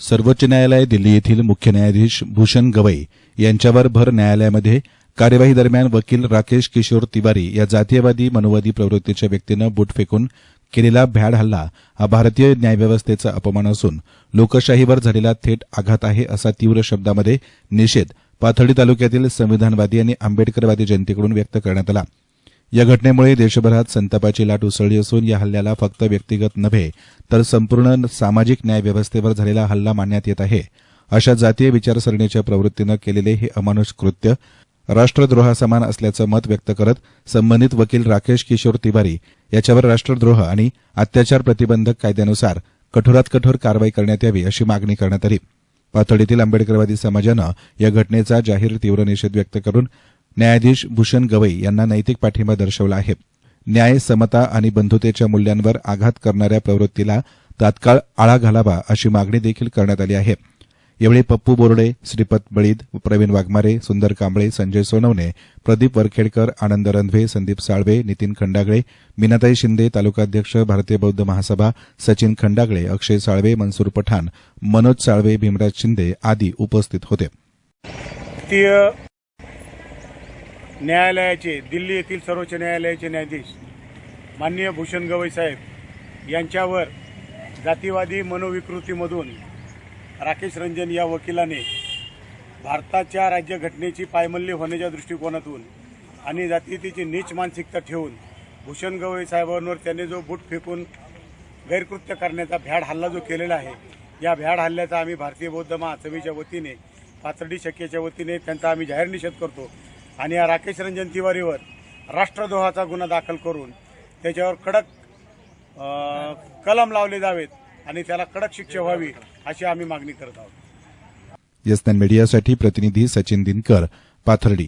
सर्वोच्च न्यायालय दिल्ली येथील मुख्य न्यायाधीश भूषण गवई यांच्यावर भर न्यायालयामध्ये कार्यवाही दरम्यान वकील राकेश किशोर तिवारी या जातीयवादी मनोवादी प्रवृत्तीच्या व्यक्तीनं बूट फेकून केलेला भ्याड हल्ला हा भारतीय न्यायव्यवस्थेचा अपमान असून लोकशाहीवर झालेला थेट आघात आहे असा तीव्र शब्दामध्ये निषेध पाथर्डी तालुक्यातील संविधानवादी आणि आंबेडकरवादी जनतेकडून व्यक्त करण्यात आला. या घटनेमुळे देशभरात संतापाची लाट उसळली असून या हल्ल्याला फक्त व्यक्तिगत नव्हे तर संपूर्ण सामाजिक न्याय व्यवस्थेवर झालेला हल्ला मानण्यात येत आहे. अशा जातीय विचारसरणीच्या प्रवृत्तीनं केलेले हे अमानुष कृत्य राष्ट्रद्रोहासमान असल्याचं मत व्यक्त करत संबंधित वकील राकेश किशोर तिवारी याच्यावर राष्ट्रद्रोह आणि अत्याचार प्रतिबंधक कायद्यानुसार कठोरात कठोर कारवाई करण्यात यावी अशी मागणी करण्यात आली. पाथडीतील आंबेडकरवादी समाजानं या घटनेचा जाहीर तीव्र निषेध व्यक्त करून न्यायाधीश भूषण गवई यांना नैतिक पाठिंबा दर्शवला आहे. न्याय समता आणि बंधुतेच्या मूल्यांवर आघात करणाऱ्या प्रवृत्तीला तात्काळ आळा घालावा अशी मागणी देखील करण्यात आली आहे. यावेळी पप्पू बोर्डे श्रीपत बळीद प्रवीण वाघमारे सुंदर कांबळे संजय सोनवणे प्रदीप वरखेडकर आनंद रंधवे संदीप साळवे नितीन खंडागळे मीनाताई शिंदे तालुकाध्यक्ष भारतीय बौद्ध महासभा सचिन खंडागळे अक्षय साळवे मनसूर पठाण मनोज साळवे भीमराज शिंदे आदी उपस्थित होते. न्यायालयाचे दिल्ली येथील सर्वोच्च न्यायालयाचे न्यायाधीश माननीय भूषण गवई साहेब यांच्यावर जातीवादी मनोविकृतीमधून राकेश रंजन या वकिलाने भारताच्या राज्यघटनेची पायमल्ली होण्याच्या दृष्टिकोनातून आणि जातीतीची नीच मानसिकता ठेवून भूषण गवई साहेबांवर त्याने जो बूट फेकून गैरकृत्य करण्याचा भ्याड हल्ला जो केलेला आहे या भ्याड हल्ल्याचा आम्ही भारतीय बौद्ध महासभेच्या वतीने पाथर्डी शक्यच्या वतीने त्यांचा आम्ही जाहीर निषेध करतो. आणि या राकेश रंजन तिवारीवर राष्ट्रद्रोहाचा गुन्हा दाखल करून त्याच्यावर कडक कलम लावले जावेत आणि त्याला कडक शिक्षा व्हावी अशी आम्ही मागणी करत आहोत. यस्तान मीडियासाठी प्रतिनिधी सचिन दिनकर पाथर्डी.